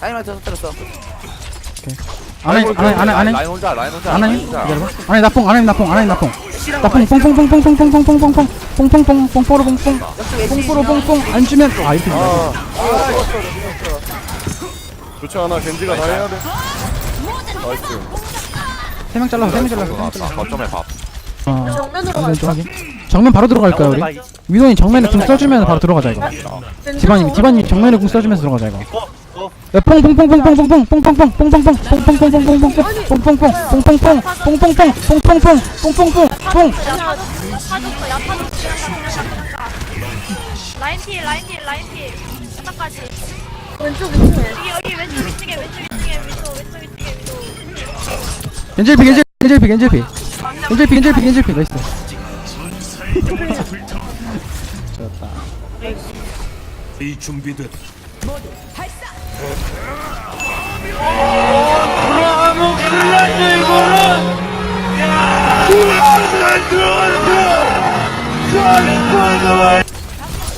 라인한테 터뜨렸어. 안해 안해 안해 안해 라인 혼자 라인 혼자 안해 라인 혼자. 기다려봐 안해 나뽕 안해 나뽕 안해 나뽕 나뽕 뽕뽕뽕뽕뽕뽕뽕뽕뽕뽕 뽕뽕뽕 뽕뽀로 뽕뽕 뽕뽀로 뽕뽕 안 주면 아 이렇게 어 뽕뽕뽕뽕뽕뽕뽕 뽕뽕뽕 뽕뽕뽕 뽕뽕뽕뽕뽕뽕 뽕뽕뽕 뽕뽕뽕 뽕뽕뽕 뽕뽕뽕 뽕뽕뽕 뽕야 파줬어 야 파줬어 라인 필 라인 필 라인 필 바닥까지 왼쪽 2층에. 여기 여기 왼쪽 위쪽에 왼쪽 위쪽에 위도 왼쪽 위쪽에 위도 겐젤피 겐젤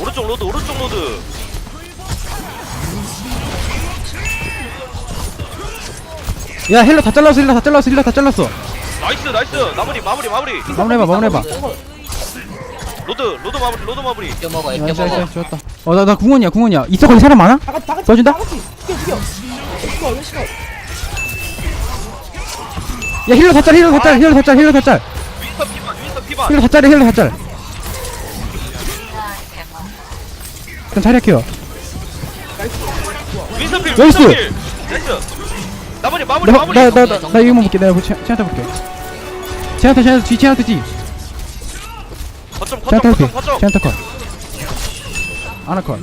오른쪽 로드 오른쪽 로드. 야 힐러 다 잘랐어 힐러 다 잘랐어 힐러 다 잘랐어. 나이스 나이스. 마무리 마무리 마무리. 마무리해봐 마무리해봐. 로드 로드 마무리 로드 마무리. 이겨 먹어, 이겨 나이스 먹어. 나이스 좋았다 어나 나 궁원이야 궁원이야 있어 거기 사람 많아? 써준다? 야 힐러 다 짤, 힐러 다 짤, 힐러 다 짤, 힐러 다 짤, 윈스터 피반 윈스터 피반 힐러 다 짤, 힐러 다 짤. 그럼 자리할게요. 윈스터 필 나이스! 필 나이스 마무리 마무리 나, 마무리 나, 나, 나, 나 이거 볼게. 내가 제, 제한테 볼게. 제한테, 제한테, 뒤, 제한테, 뒤. 거점 거점 제한테, 거점 뒤. 거점 제한테 컷. 아나 컷.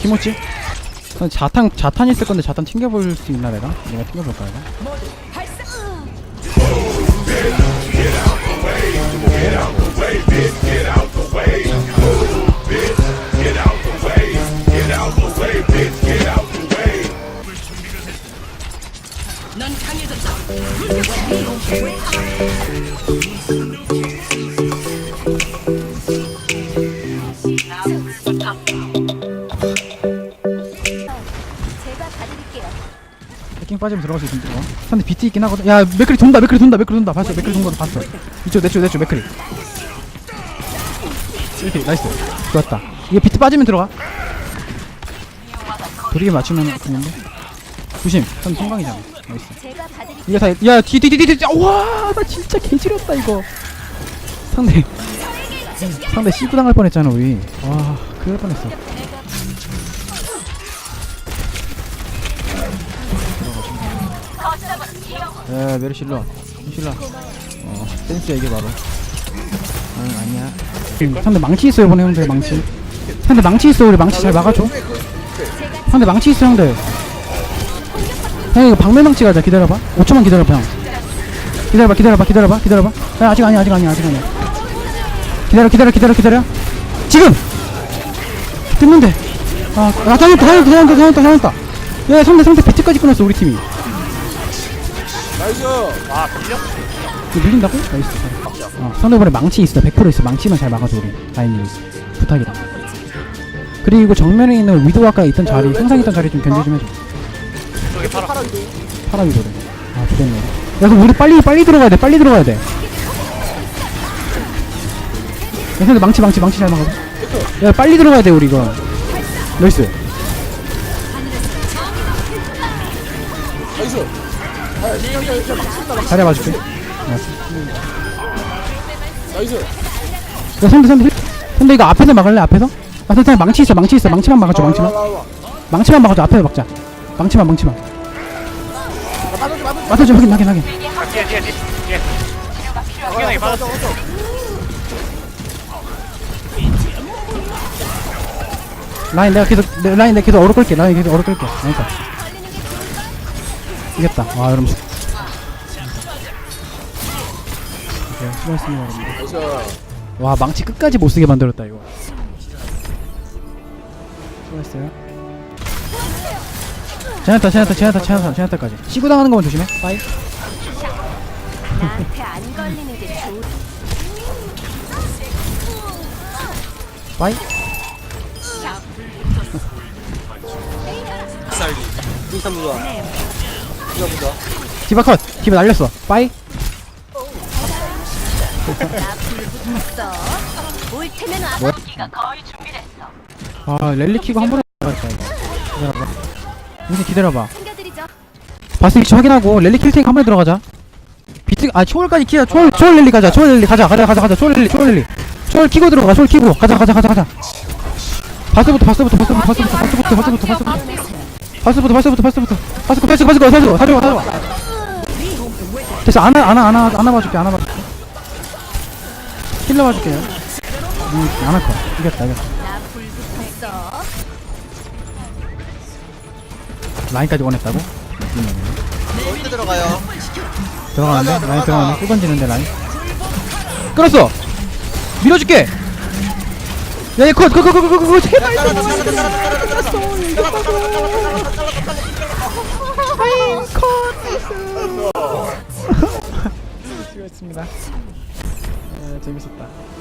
김호치. 난 자탄, 자탄 있을 건데 자탄 튕겨볼 수 있나 내가? 내가 튕겨볼까 이거? 해 킹 빠지면 들어갈 수 있는데 어? 상대 비트 있긴 하거든. 야 맥클이 돈다 맥클이 돈다 맥클이 돈다. 봤어? 맥클이 돈거 봤어. 이쪽 내쪽 내쪽 맥클이 이렇게 나이스. 좋았다. 이게 비트 빠지면 들어가. 도리게 맞추면 되는데. 조심. 선 성광이잖아. 나이스. 이게 다야 뒤뒤 뒤 뒤 와 나 진짜 개지렸다 이거. 상대. 상대 씨부 당할 뻔 했잖아 우리. 와 큰일 날 뻔했어 야 메르실러 실러 어 센스야 이게 바로. 아 아니야. 상대 망치 있어 이번에 형들 망치. 상대 망치 있어 우리 망치 잘 막아줘. 상대 망치 있어 형들. 형 이거 방매 망치 가자 기다려봐. 5초만 기다려봐 형. 기다려봐 기다려봐 기다려봐 기다려봐. 야 아직 아니야 아직 아니야 아직 아니야. 기다려 기다려 기다려 기다려. 지금! 됐는데. 아, 아 다녔다 다녔다 다녔다 다녔다 다녔다 야 상대 상대 배트까지 끊었어 우리 팀이 나이스! 이거 밀린다고? 나이스. 어, 상대방에 망치 있어. 100% 있어. 망치만 잘 막아줘 우리. 라인이 부탁이다. 그리고 정면에 있는 위도 아까 있던 자리 항상 있던 자리 좀 견제 좀 해줘. 저기 파라 파라 위도를 아 좋겠네. 야 그럼 우리 빨리 빨리 들어가야 돼. 빨리 들어가야 돼. 야, 상대 망치 망치 망치 잘 막아줘. 야 빨리 들어가야 돼 우리 이거. 나이스. 나이스 자리 봐줄게 나이스. 야 상대 힐- 상대 이거 앞에서 막을래 앞에서? 아 상대 망치 있어 망치 있어. 망치만 막아줘 망치만. 망치만 막아줘 앞에서 막자. 망치만 망치만. 맞아줘 확인 확인 확인. 뒤에 뒤에 뒤에. 뒤에. 확연하게 받았어. 라인 내가 계속 내- 라인 내가 계속 얼어 끌게 라인 계속 얼어 끌게. 그러니까 이겼다. 와 여러분 오케이 수고했습니다 여러분. 와 망치 끝까지 못쓰게 만들었다 이거. 수고했어요. 제나타 제나타 제나타 제나타 제나타까지. 시구 당하는 것만 조심해. 빠이. 나한테 안 걸리는 게 좋. 빠이. 쌀 윈스턴 부좋아 부좋 아 부좋아 디바 컷! 디바 날렸어. 빠이. 올 테면 와. 뭐야? 아 랠리 키고 한 번에 나갔다 이거. 기다려봐 인생 기다려봐. 챙겨드리죠. 바스 위치 확인하고 랠리 킬 테니까 한 번에 들어가자. 비트 아 초월까지 키자 초월 초월 랠리 가자. 초월 랠리 가자. 가자 가자 가자. 초월 랠리 초월 랠리. 초월 키고 들어가. 초월 키고. 가자 가자 가자 가자. 바스부터 바스부터 바스부터 바스부터 바스부터 바스부터 바스부터 바스부터 바스부터 바스부터 바스코 바스코 바스코 사줘 사줘 사줘 됐어 안아 안아 안아 안아 봐줄게 안아 봐줄게 힐러 봐줄게 음 안아 거 이겼다 이겼다. 라인까지 원했다고? 어디 들어가요 들어가는데? 라인 들어가는데? 또 던지는데 라인 끌었어! 밀어줄게! 야얘 컷! 컷! 컷! 컷! 컷! 컷! 제발 아 했습니다. 네, 재밌었다